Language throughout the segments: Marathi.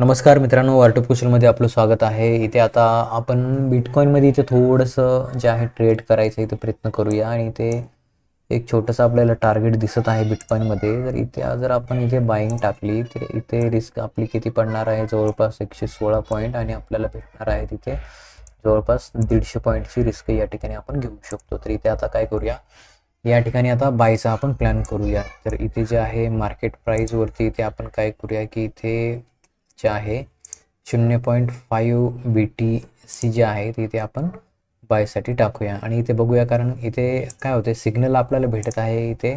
नमस्कार मित्रांनो वार्टप कुशलमध्ये आपलं स्वागत आहे. इथे आता आपण बिटकॉईनमध्ये इथे थोडंसं जे आहे ट्रेड करायचं इथे प्रयत्न करूया. आणि इथे एक छोटंसं आपल्याला टार्गेट दिसत आहे बिटकॉईनमध्ये जर इथे जर आपण इथे बाईंग टाकली तर इथे रिस्क आपली किती पडणार आहे? जवळपास एकशे सोळा पॉईंट आणि आपल्याला भेटणार आहे तिथे जवळपास दीडशे पॉईंटची रिस्क या ठिकाणी आपण घेऊ शकतो. तर इथे आता काय करूया? या ठिकाणी आता बायचा आपण प्लॅन करूया. तर इथे जे आहे मार्केट प्राईजवरती इथे आपण काय करूया की इथे जे आहे शून्य point five B T C जे आहे ते इथे आपण बायसाठी टाकूया. आणि इथे बघूया कारण इथे काय होते सिग्नल आपल्याला भेटत आहे. इथे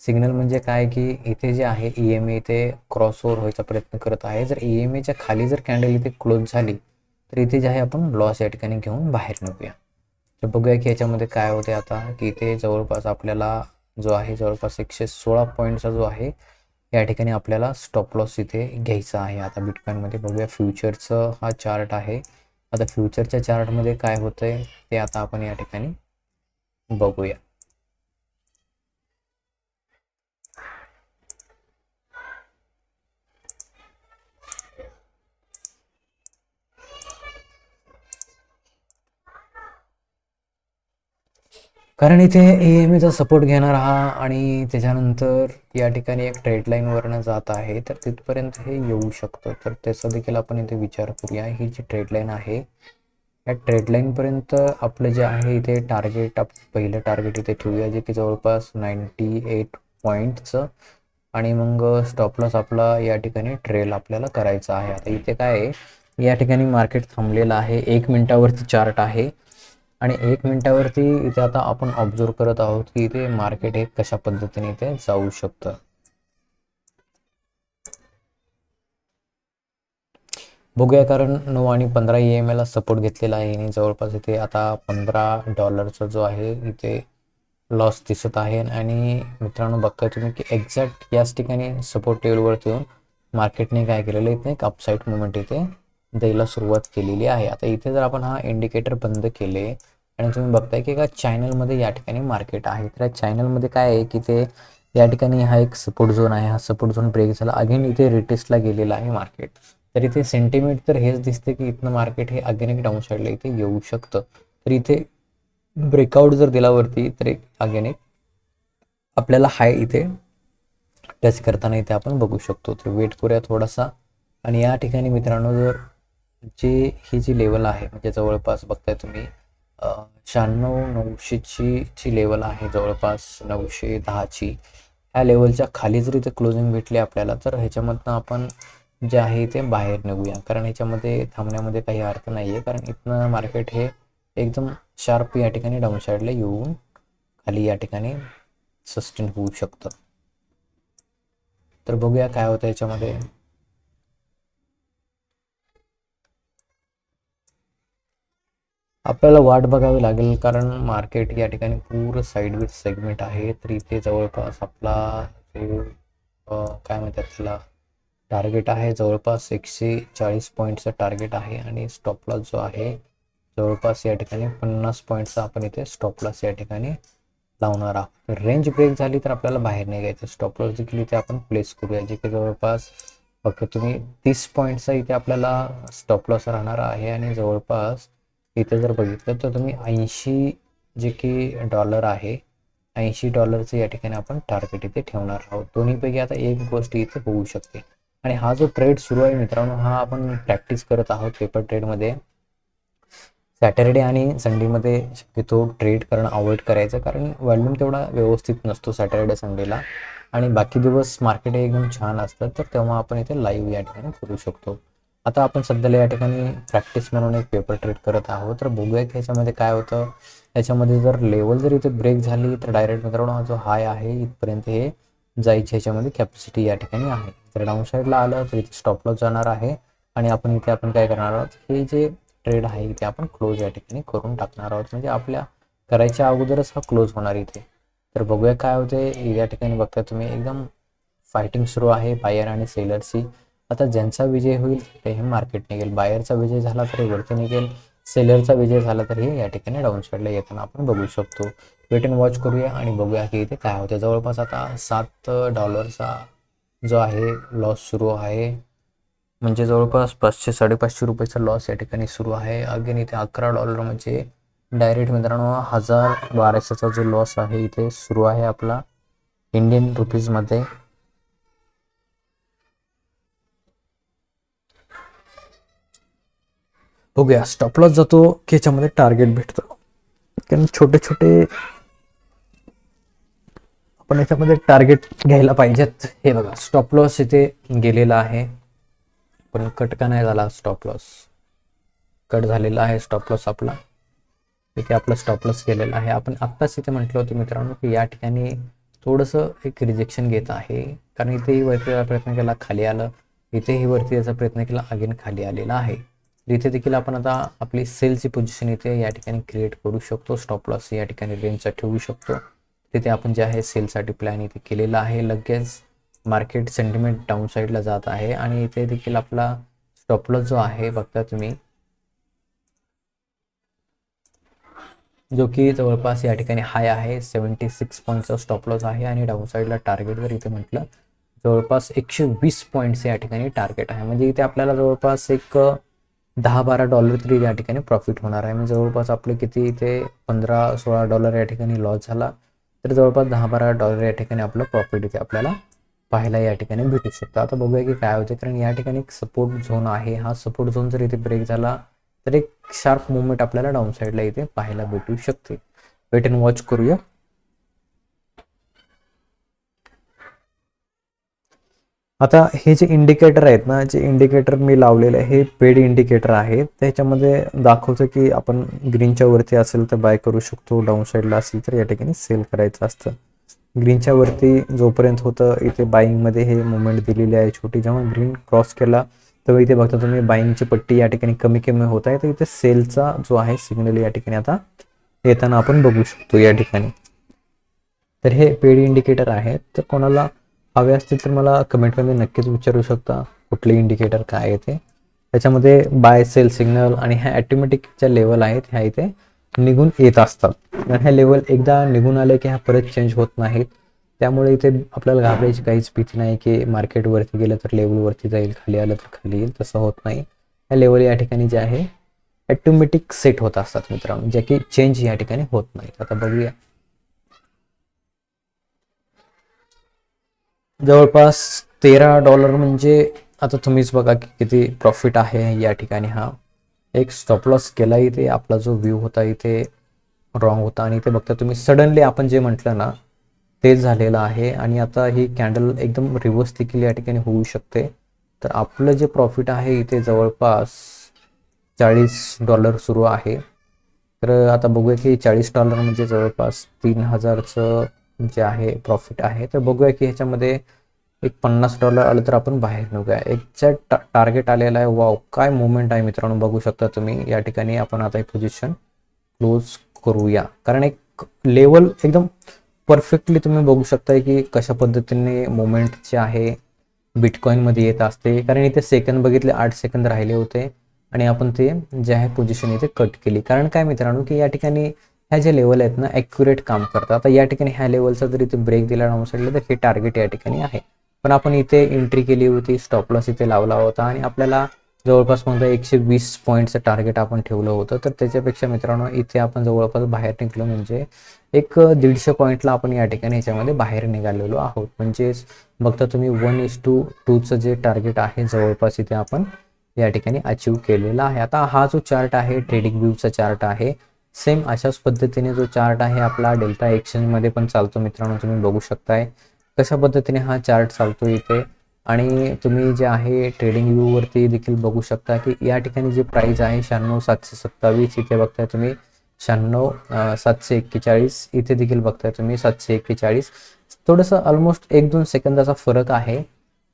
सिग्नल म्हणजे काय की इथे जे आहे ई एम ए इथे क्रॉस ओव्हर व्हायचा प्रयत्न करत आहे. जर ई एम एच्या खाली जर कॅन्डल इथे क्लोज झाली तर इथे जे आहे आपण लॉस या ठिकाणी घेऊन बाहेर निघूया. तर बघूया की याच्यामध्ये काय होते आता की इथे जवळपास आपल्याला जो आहे जवळपास एकशे सोळा पॉईंटचा जो आहे या ठिकाणी आपल्याला स्टॉप लॉस इथे घ्यायचा आहे. आता बिटकॉईनमध्ये बघूया फ्युचरचं हा चार्ट आहे. आता फ्युचरच्या चार्टमध्ये काय होतं आहे ते आता आपण या ठिकाणी बघूया. कारण इथे ए एम एचा सपोर्ट घेणार हा आणि त्याच्यानंतर या ठिकाणी एक ट्रेडलाईनवरनं जात आहे तर तिथपर्यंत हे येऊ शकतं. तर त्याचा देखील आपण इथे विचार करूया. ही जी ट्रेडलाईन आहे या ट्रेडलाईनपर्यंत आपलं जे आहे इथे टार्गेट आप पहिलं टार्गेट इथे ठेवूया जे की जवळपास नाईन्टी एट पॉईंटचं आणि मग स्टॉपलॉस आपला या ठिकाणी ट्रेल आपल्याला करायचा आहे. आता इथे काय आहे या ठिकाणी मार्केट थांबलेलं आहे. एक मिनटावरती चार्ट आहे. आणि एक मिनिटावरती इथे आता आपण ऑब्झर्व करत आहोत की इथे मार्केट हे कशा पद्धतीने इथे जाऊ शकतं. बघूया कारण नऊ आणि पंधरा ई एम एला सपोर्ट घेतलेला आहे आणि जवळपास इथे आता पंधरा डॉलरचा जो आहे इथे लॉस दिसत आहे. आणि मित्रांनो बघताय तुम्ही की एक्झॅक्ट याच ठिकाणी सपोर्ट टेबलवरती येऊन मार्केटने काय केलेलं इथे एक अपसाईड मुवमेंट इथे द्यायला सुरुवात केलेली आहे. आता इथे जर आपण हा इंडिकेटर बंद केले आणि तुम्ही बघताय की एका चॅनलमध्ये या ठिकाणी मार्केट आहे. तर या चॅनलमध्ये काय आहे की ते या ठिकाणी हा एक सपोर्ट झोन आहे. हा सपोर्ट झोन ब्रेक झाला. अगेन इथे रिटेस्टला गेलेला आहे मार्केट तर इथे सेंटिमेंट तर हेच दिसते की इथनं मार्केट हे अगेन एक डाऊन साईडला इथे येऊ शकतं. तर इथे ब्रेकआउट जर दिलावरती तर एक अगेन एक आपल्याला हाय इथे टच करताना इथे आपण बघू शकतो. तर वेट करूया थोडासा. आणि या ठिकाणी मित्रांनो जर जे ही जी लेवल आहे म्हणजे जवळपास बघताय तुम्ही शहाण्णव नऊशेची जी लेवल आहे जवळपास नऊशे दहाची. ह्या लेवलच्या खाली जर इथे क्लोजिंग भेटली आपल्याला तर ह्याच्यामधनं आपण जे आहे ते बाहेर निघूया. कारण ह्याच्यामध्ये थांबण्यामध्ये काही अर्थ नाही आहे कारण इथनं मार्केट हे एकदम शार्प या ठिकाणी डाऊन साईडला येऊन खाली या ठिकाणी सस्टेन होऊ शकतं. तर बघूया काय होतं याच्यामध्ये आपल्याला वाट बघावी लागेल कारण मार्केट या ठिकाणी पूर्ण साईडवेज सेगमेंट आहे. तर इथे जवळपास आपला जो काय म्हणतात त्याला टार्गेट आहे जवळपास एकशे चाळीस पॉईंटचं टार्गेट आहे आणि स्टॉपलॉस जो आहे जवळपास या ठिकाणी पन्नास पॉईंटचा आपण इथे स्टॉपलॉस या ठिकाणी लावणार आहोत. रेंज ब्रेक झाली तर आपल्याला बाहेर नाही घ्यायचं स्टॉपलॉस देखील इथे आपण प्लेस करूया जे की जवळपास फक्त तुम्ही तीस पॉईंटचा इथे आपल्याला स्टॉपलॉस राहणार आहे आणि जवळपास इथे जर बघितलं तर तुम्ही ऐंशी जे की डॉलर आहे ऐंशी डॉलरचं या ठिकाणी आपण टार्गेट इथे ठेवणार आहोत. दोन्हीपैकी आता एक गोष्ट इथे होऊ शकते. आणि हा जो ट्रेड सुरू आहे मित्रांनो हा आपण प्रॅक्टिस करत आहोत पेपर ट्रेडमध्ये सॅटर्डे आणि संडेमध्ये शक्यतो ट्रेड करणं अवॉइड करायचं कारण व्हॉल्यूम तेवढा व्यवस्थित नसतो सॅटर्डे संडेला आणि बाकी दिवस मार्केट एकदम छान असतं तर तेव्हा आपण इथे लाईव्ह या ठिकाणी करू शकतो. आता आपण सध्याला या ठिकाणी प्रॅक्टिस म्हणून एक पेपर ट्रेड करत आहोत. तर बघूया की ह्याच्यामध्ये काय होतं. याच्यामध्ये जर लेवल जर इथे ब्रेक झाली तर डायरेक्ट मित्रांनो हा जो हाय आहे इथपर्यंत हे जायची ह्याच्यामध्ये कॅपॅसिटी या ठिकाणी आहे. तर डाऊन साईडला आलं तर इथे स्टॉप लॉस जाणार आहे. आणि आपण इथे आपण काय करणार आहोत? हे जे ट्रेड आहे इथे आपण क्लोज या ठिकाणी करून टाकणार आहोत. म्हणजे आपल्या करायच्या अगोदरच हा क्लोज होणार इथे. तर बघूया काय होते या ठिकाणी बघता तुम्ही एकदम फायटिंग सुरू आहे. बायर आणि सेलरची आता ज्यांचा विजय होईल ते हे मार्केट निघेल बायरचा विजय झाला तरी वरती निघेल सेलरचा विजय झाला तरी या ठिकाणी डाऊन साईडला येताना आपण बघू शकतो. वेट अँड वॉच करूया आणि बघूया की इथे काय होतं जवळपास आता सात डॉलरचा जो आहे लॉस सुरू आहे. म्हणजे जवळपास पाचशे साडेपाचशे रुपयाचा लॉस या ठिकाणी सुरू आहे. अगेन इथे अकरा डॉलर म्हणजे डायरेक्ट मित्रांनो हजार बाराशेचा जो लॉस आहे इथे सुरू आहे आपला इंडियन रुपीजमध्ये बघूया. स्टॉप लॉस जातो की याच्यामध्ये टार्गेट भेटतं. कारण छोटे छोटे आपण याच्यामध्ये टार्गेट घ्यायला पाहिजेत. हे बघा स्टॉप लॉस इथे गेलेला आहे. पण कट का नाही झाला स्टॉप लॉस कट झालेला आहे स्टॉप लॉस आपला. इथे आपला स्टॉप लॉस गेलेला आहे. आपण आत्ताच इथे म्हटलं होतं मित्रांनो की या ठिकाणी थोडंसं एक रिजेक्शन घेत आहे. कारण इथेही वरती प्रयत्न केला खाली आलं. इथेही वरती याचा प्रयत्न केला अगेन खाली आलेला आहे. इथे देखील आपण आता आपली सेलची पोझिशन इथे या ठिकाणी क्रिएट करू शकतो. स्टॉप लॉस या ठिकाणी रेंजचा ठेवू शकतो. तिथे आपण जे आहे सेलसाठी प्लॅन इथे केलेला आहे. लगेच मार्केट सेंटिमेंट डाऊन साईडला जात आहे आणि इथे देखील आपला स्टॉप लॉस जो आहे बघता तुम्ही. जो की जवळपास या ठिकाणी हाय आहे. सेवन्टी सिक्स पॉईंटचा स्टॉप लॉस आहे आणि डाऊन साईडला टार्गेट जर इथे म्हटलं जवळपास एकशे वीस पॉईंट्स या ठिकाणी टार्गेट आहे. म्हणजे इथे आपल्याला जवळपास एक दहा बारा डॉलर तरी या ठिकाणी प्रॉफिट होणार आहे. म्हणजे जवळपास आपले किती इथे पंधरा सोळा डॉलर या ठिकाणी लॉस झाला तर जवळपास दहा बारा डॉलर या ठिकाणी आपलं प्रॉफिट इथे आपल्याला पाहायला या ठिकाणी भेटू शकतं. आता बघूया की काय होते कारण या ठिकाणी एक सपोर्ट झोन आहे. हा सपोर्ट झोन जर इथे ब्रेक झाला तर एक शार्प मुवमेंट आपल्याला डाऊन साईडला इथे पाहायला भेटू शकते. वेट अँड वॉच करूया. आता हे जे इंडिकेटर आहेत ना जे इंडिकेटर मी लावलेले आहे हे पेड इंडिकेटर आहे त्याच्यामध्ये दाखवतं की आपण ग्रीनच्या वरती असेल तर बाय करू शकतो डाऊन साईडला असेल तर या ठिकाणी सेल करायचं असतं. ग्रीनच्या वरती जोपर्यंत होतं इथे बाईंगमध्ये हे मुवमेंट दिलेली आहे छोटी जेव्हा ग्रीन क्रॉस केला तेव्हा इथे बघता तुम्ही बाईंगची पट्टी या ठिकाणी कमी कमी होत आहे. तर इथे सेलचा जो आहे सिग्नल या ठिकाणी आता येताना आपण बघू शकतो या ठिकाणी. तर हे पेड इंडिकेटर आहेत. तर कोणाला हवे असतील तर मला कमेंटमध्ये नक्कीच विचारू शकता. कुठले इंडिकेटर काय आहे ते? त्याच्यामध्ये बाय सेल सिग्नल आणि ह्या ॲटोमॅटिकच्या लेवल आहेत. ह्या इथे निघून येत असतात. ह्या लेवल एकदा निघून आले की ह्या परत चेंज होत नाहीत. त्यामुळे इथे आपल्याला घाबरायची काहीच भीती नाही की मार्केटवरती गेलं तर लेवलवरती जाईल खाली आलं तर खाली येईल. तसं होत नाही. ह्या लेवल या ठिकाणी जे आहे ॲटोमॅटिक सेट होत असतात मित्रांनो. जे की चेंज या ठिकाणी होत नाहीत. आता बघूया. जवळपास तेरा डॉलर म्हणजे आता तुम्हीच बघा की किती प्रॉफिट आहे या ठिकाणी हा. एक स्टॉप लॉस केला इथे आपला जो व्ह्यू होता इथे रॉंग होता आणि इथे बघता तुम्ही सडनली आपण जे म्हटलं ना तेच झालेलं आहे आणि आता ही कॅन्डल एकदम रिव्हर्स देखील या ठिकाणी होऊ शकते. तर आपलं जे प्रॉफिट आहे इथे जवळपास चाळीस डॉलर सुरू आहे. तर आता बघूया की चाळीस डॉलर म्हणजे जवळपास तीन हजारचं जे आहे प्रॉफिट आहे तर बघूया की ह्याच्यामध्ये एक पन्नास डॉलर आलं तर आपण बाहेर निघूया. एक्झॅक्ट टा टार्गेट आलेला आहे. वाव काय मुवमेंट आहे मित्रांनो बघू शकता तुम्ही. या ठिकाणी आपण आता हे पोझिशन क्लोज करूया. कारण एक लेवल एकदम परफेक्टली तुम्ही बघू शकताय की कशा पद्धतीने मुवमेंट जे आहे बिटकॉईनमध्ये येत असते. कारण इथे सेकंद बघितले आठ सेकंद राहिले होते. आणि आपण ते जे आहे पोझिशन इथे कट केली. कारण काय मित्रांनो की या ठिकाणी ह्या जे लेवल आहेत ना ॲक्युरेट काम करतात. आता या ठिकाणी ह्या लेवलचा जर इथे ब्रेक दिला डाऊन साईडला तर हे टार्गेट या ठिकाणी आहे. पण आपण इथे एंट्री केली होती स्टॉप लॉस इथे लावला होता आणि आपल्याला जवळपास म्हणता एकशे वीस पॉईंटचं टार्गेट आपण ठेवलं होतं. तर त्याच्यापेक्षा मित्रांनो इथे आपण जवळपास बाहेर निघलो म्हणजे एक दीडशे पॉईंटला आपण या ठिकाणी ह्याच्यामध्ये बाहेर निघालेलो आहोत. म्हणजेच बघता तुम्ही वन इज टू टूचं जे टार्गेट आहे जवळपास इथे आपण या ठिकाणी अचीव केलेला आहे. आता हा जो चार्ट आहे ट्रेडिंग व्ह्यूचा चार्ट आहे सेम अशाच पद्धतीने जो चार्ट आहे आपला डेल्टा एक्सचेंजमध्ये पण चालतो मित्रांनो तुम्ही बघू शकताय. कशा पद्धतीने हा चार्ट चालतो इथे? आणि तुम्ही जे आहे ट्रेडिंग व्ह्यूवरती देखील बघू शकता की या ठिकाणी जे प्राईस आहे शहाण्णव सातशे सत्तावीस इथे बघताय तुम्ही शहाण्णव सातशे एक्केचाळीस इथे देखील बघताय तुम्ही सातशे एक्केचाळीस. थोडंसं ऑलमोस्ट एक दोन सेकंदाचा फरक आहे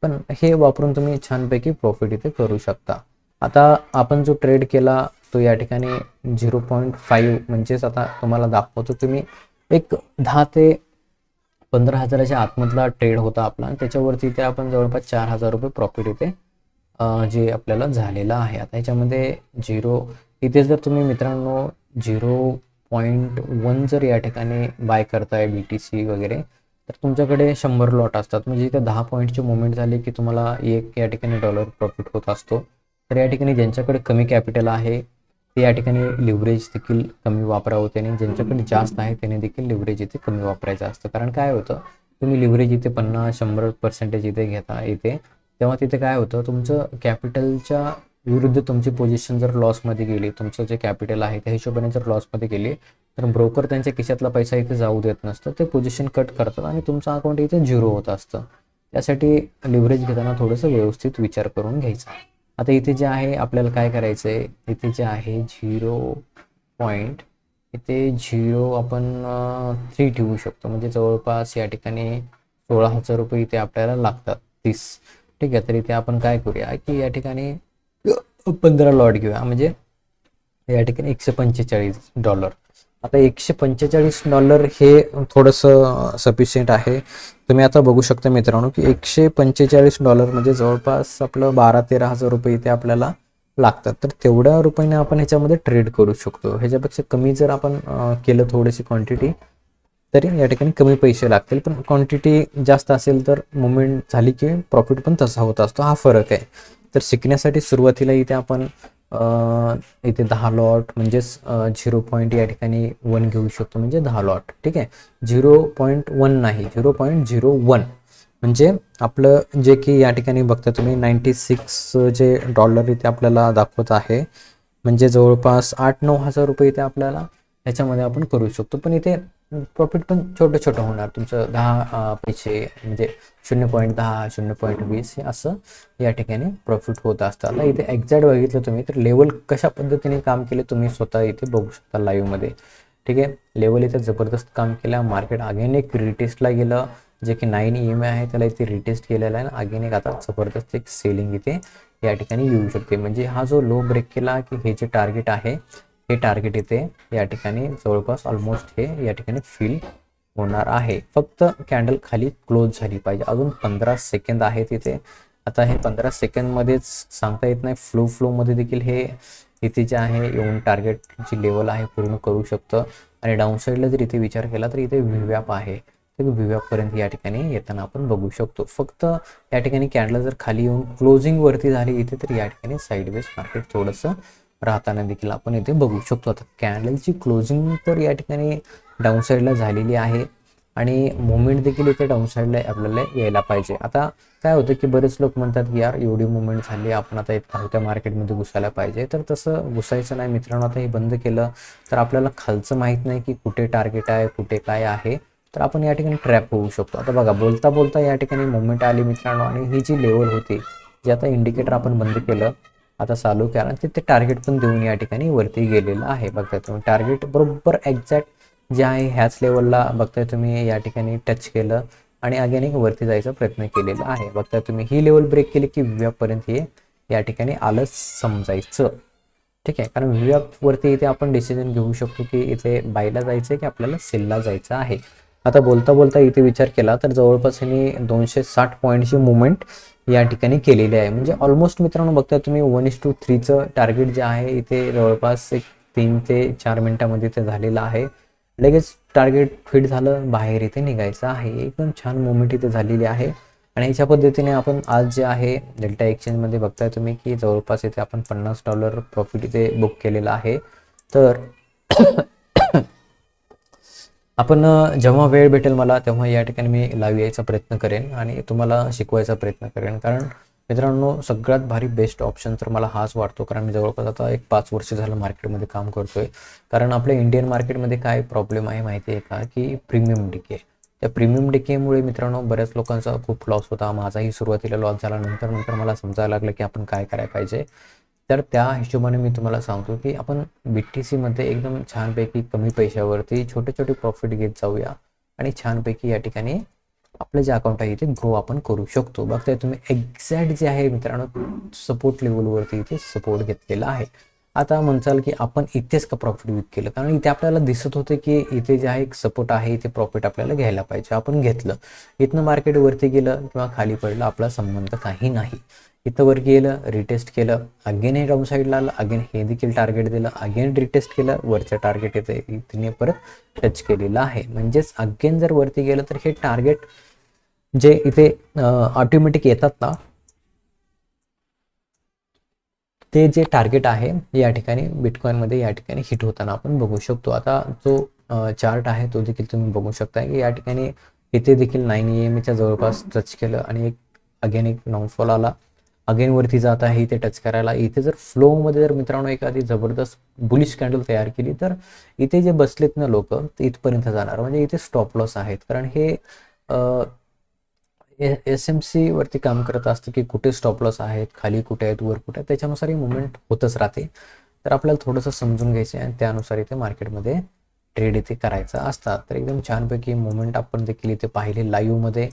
पण हे वापरून तुम्ही छानपैकी प्रॉफिट इथे करू शकता. आता आपण जो ट्रेड केला तो या ठिकाणी झिरो पॉईंट फाईव्ह म्हणजेच आता तुम्हाला दाखवतो. तुम्ही एक दहा ते पंधरा हजाराच्या आतमधला ट्रेड होता आपला. आणि त्याच्यावरती इथे आपण जवळपास चार हजार रुपये प्रॉफिट इथे जे आपल्याला झालेलं आहे. आता याच्यामध्ये झिरो इथे जर तुम्ही मित्रांनो झिरो पॉईंट वन जर या ठिकाणी बाय करताय बी टी सी वगैरे तर तुमच्याकडे शंभर लॉट असतात. म्हणजे इथे दहा पॉईंटचे मुवमेंट झाले की तुम्हाला एक या ठिकाणी डॉलर प्रॉफिट होत असतो. तर या ठिकाणी ज्यांच्याकडे कमी कॅपिटल आहे ते या ठिकाणी लिव्हरेज देखील कमी वापरावं त्याने. ज्यांच्याकडे जास्त आहे त्याने देखील लिव्हरेज इथे कमी वापरायचं असतं. कारण काय होतं तुम्ही लिव्हरेज इथे पन्नास शंभर पर्सेंटेज इथे घेता येते तेव्हा तिथे काय होतं तुमचं कॅपिटलच्या विरुद्ध तुमची पोझिशन जर लॉसमध्ये गेली तुमचं जे कॅपिटल आहे त्या हिशोबाने जर लॉसमध्ये गेली तर ब्रोकर त्यांच्या खिशातला पैसा इथे जाऊ देत नसतं. ते पोझिशन कट करतात आणि तुमचं अकाउंट इथे झिरो होत असतं. त्यासाठी लिव्हरेज घेताना थोडंसं व्यवस्थित विचार करून घ्यायचा. आता इथे जे आहे आपल्याला काय करायचं आहे इथे जे आहे झिरो पॉईंट इथे झिरो आपण थ्री ठेवू शकतो. म्हणजे जवळपास या ठिकाणी सोळा हजार रुपये इथे आपल्याला लागतात तीस. ठीक आहे तर इथे आपण काय करूया की या ठिकाणी पंधरा लॉट घेऊया. म्हणजे या ठिकाणी एकशे पंचेचाळीस डॉलर. आता एकशे पंचेचाळीस डॉलर हे थोडंसं सफिशियंट आहे. तुम्ही आता बघू शकता मित्रांनो की एकशे पंचेचाळीस डॉलर म्हणजे जवळपास आपलं बारा तेरा हजार रुपये इथे आपल्याला लागतात. तर तेवढ्या रुपयाने आपण ह्याच्यामध्ये ट्रेड करू शकतो. ह्याच्यापेक्षा कमी जर आपण केलं थोडीशी क्वांटिटी तरी या ठिकाणी कमी पैसे लागतील. पण क्वांटिटी जास्त असेल तर मुवमेंट झाली की प्रॉफिट पण तसा होत असतो. हा फरक आहे. तर शिकण्यासाठी सुरुवातीला इथे आपण इथे दहा लॉट म्हणजेच झिरो पॉईंट या ठिकाणी वन घेऊ शकतो म्हणजे दहा लॉट ठीक आहे? झिरो पॉईंट वन नाही. झिरो पॉईंट झिरो वन म्हणजे आपलं जे की या ठिकाणी बघता तुम्ही नाईन्टी सिक्स जे डॉलर इथे आपल्याला दाखवत आहे म्हणजे जवळपास आठ नऊ हजार रुपये इथे आपल्याला ह्याच्यामध्ये आपण करू शकतो. पण इथे प्रॉफिट पण छोटं छोटं होणार. तुमचं दहा पैसे म्हणजे शून्य पॉईंट दहा शून्य पॉईंट वीस हे असं या ठिकाणी प्रॉफिट होत असतं. आता इथे एक्झॅक्ट बघितलं तुम्ही तर लेवल कशा पद्धतीने काम केले तुम्ही स्वतः इथे बघू शकता लाईव्हमध्ये ठीक आहे? लेवल इथे जबरदस्त काम केलं. मार्केट अगेन एक रिटेस्टला गेलं. जे की नाईन ई एम आय आहे त्याला इथे रिटेस्ट केलेला आहे. आणि अगेन एक आता जबरदस्त एक सेलिंग इथे या ठिकाणी येऊ शकते. म्हणजे हा जो लो ब्रेक केला की हे जे टार्गेट आहे हे टार्गेट इथे या ठिकाणी जवळपास ऑलमोस्ट हे या ठिकाणी फिल होणार आहे. फक्त कॅन्डल खाली क्लोज झाली पाहिजे. अजून पंधरा सेकंद आहे तिथे आता हे पंधरा सेकंदमध्येच सांगता येत नाही. फ्लो फ्लोमध्ये देखील हे इथे जे आहे येऊन टार्गेट जी लेवल आहे पूर्ण करू शकतं. आणि डाऊन साईडला जर इथे विचार केला तर इथे व्हिव्याप आहे. तर व्हिव्यापपर्यंत या ठिकाणी येताना आपण बघू शकतो. फक्त या ठिकाणी कॅन्डल जर खाली येऊन क्लोजिंगवरती झाली इथे तर या ठिकाणी साईडवेज मार्केट थोडंसं राहताना देखील आपण इथे बघू शकतो. आता कॅन्डलची क्लोजिंग तर या ठिकाणी डाऊन साईडला झालेली आहे आणि मुवमेंट देखील इथे डाऊन साईडला आपल्याला यायला पाहिजे. आता काय होतं की बरेच लोक म्हणतात की यार एवढी मुवमेंट झाली आपण आता धावत्या मार्केटमध्ये घुसायला पाहिजे. तर तसं घुसायचं नाही. मित्रांनो आता हे बंद केलं तर आपल्याला खालचं माहीत नाही की कुठे टार्गेट आहे कुठे काय आहे. तर आपण या ठिकाणी ट्रॅप होऊ शकतो. आता बघा बोलता बोलता या ठिकाणी मुवमेंट आली मित्रांनो आणि ही जी लेवल होती जे आता इंडिकेटर आपण बंद केलं आता चालू केला. आणि तिथे टार्गेट पण देऊन या ठिकाणी वरती गेलेलं आहे. बघताय तुम्ही टार्गेट बरोबर एक्झॅक्ट जे आहे ह्याच लेवलला बघताय तुम्ही या ठिकाणी टच केलं आणि अगेन एक वरती जायचा प्रयत्न केलेला आहे. बघताय तुम्ही ही लेवल ब्रेक केली की व्यापर्यंत हे या ठिकाणी आलं समजायचं. ठीक आहे कारण व्याप वरती इथे आपण डिसिजन घेऊ शकतो की इथे बायला जायचं की आपल्याला सेलला जायचं आहे. आता बोलता बोलता इथे विचार केला तर जवळपास यांनी दोनशे साठ पॉईंटची मुवमेंट या ठिकाणी केलेली आहे. म्हणजे ऑलमोस्ट मित्रांनो बघता तुम्ही वन इस टू थ्रीचं टार्गेट जे आहे इथे जवळपास एक तीन ते चार मिनिटामध्ये ते झालेलं आहे. लगेच टार्गेट फिट झालं बाहेर इथे निघायचं आहे. एकदम छान मुवमेंट इथे झालेली आहे. आणि अशा पद्धतीने आपण आज जे आहे डेल्टा एक्सचेंजमध्ये बघताय तुम्ही की जवळपास इथे आपण पन्नास डॉलर प्रॉफिट इथे बुक केलेलं आहे. तर आपण जेव्हा वेळ भेटेल मला तेव्हा या ठिकाणी मी लाईव्ह यायचा प्रयत्न करेन आणि तुम्हाला शिकवायचा प्रयत्न करेन. कारण मित्रांनो सगळ्यात भारी बेस्ट ऑप्शन तर मला हाच वाटतो. कारण मी जवळपास आता एक पाच वर्ष झालं मार्केटमध्ये काम करतोय. कारण आपल्या इंडियन मार्केटमध्ये काय प्रॉब्लेम आहे माहिती आहे का? की प्रीमियम डिके त्या प्रीमियम डिकेमुळे मित्रांनो बऱ्याच लोकांचा खूप लॉस होता. माझाही सुरुवातीला लॉस झाला नंतर नंतर मला समजायला लागलं की आपण काय करायला पाहिजे. तर त्या हिशोबाने मी तुम्हाला सांगतो की आपण बी टी सीमध्ये एकदम छानपैकी कमी पैशावरती छोटे छोटे प्रॉफिट घेत जाऊया. आणि छानपैकी या ठिकाणी आपलं जे अकाउंट आहे ते ग्रो आपण करू शकतो. बघताय तुम्ही एक्झॅक्ट जे आहे मित्रांनो सपोर्ट लेवलवरती इथे सपोर्ट घेतलेला आहे. आता म्हणचाल की आपण इथेच का प्रॉफिट विक केलं? कारण इथे आपल्याला दिसत होते की इथे जे आहे एक सपोर्ट आहे इथे प्रॉफिट आपल्याला घ्यायला पाहिजे. आपण घेतलं. इथनं मार्केट वरती गेलं किंवा खाली पडलं आपला संबंध काही नाही. इथं वर गेलं रिटेस्ट केलं अगेन हे डाऊन साईडला आलं अगेन हे देखील टार्गेट दिलं अगेन रिटेस्ट केलं वरचं टार्गेट येतं तिने परत टच केलेलं आहे. म्हणजेच अगेन जर वरती गेलं तर हे टार्गेट जे इथे ऑटोमॅटिक येतात ना ते जे टार्गेट आहे या ठिकाणी बिटकॉईनमध्ये या ठिकाणी हिट होताना आपण बघू शकतो. आता जो चार्ट आहे तो देखील तुम्ही बघू शकता की या ठिकाणी इथे देखील नाईन ए एमच्या जवळपास टच केलं आणि एक अगेन एक डाऊनफॉल आला. अगेन वरती जात आहे इथे टच करायला. इथे जर फ्लोमध्ये जर मित्रांनो एखादी जबरदस्त बुलिश कॅन्डल तयार केली तर इथे जे बसलेत ना लोक ते इथपर्यंत जाणार. म्हणजे इथे स्टॉप लॉस आहेत. कारण हे एस एम सी वरती काम करत असतं की कुठे स्टॉप लॉस आहेत खाली कुठे आहेत वर कुठे आहेत त्याच्यानुसार ही मुवमेंट होतच राहते. तर आपल्याला थोडंसं समजून घ्यायचं आहे आणि त्यानुसार इथे मार्केटमध्ये ट्रेड इथे करायचा असतात. तर एकदम छानपैकी मुवमेंट आपण देखील इथे पाहिले. लाईव्हमध्ये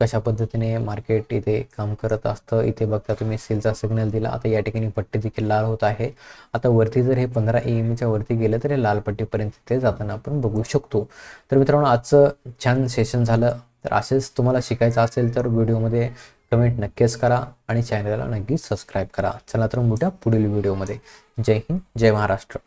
कशा पद्धतीने मार्केट इथे काम करत असतं इथे बघता तुम्ही सेलचा सिग्नल दिला. आता या ठिकाणी पट्टी देखील लाल होत आहे. आता वरती जर हे पंधरा ए एमच्या वरती गेलं तर हे लाल पट्टीपर्यंत ते जाताना आपण बघू शकतो. तर मित्रांनो आजचं छान सेशन झालं. तर असेच तुम्हाला शिकायचं असेल तर व्हिडिओमध्ये कमेंट नक्कीच करा आणि चॅनलला नक्कीच सबस्क्राईब करा. चला तर मोठ्या पुढील व्हिडिओमध्ये. जय हिंद जय महाराष्ट्र.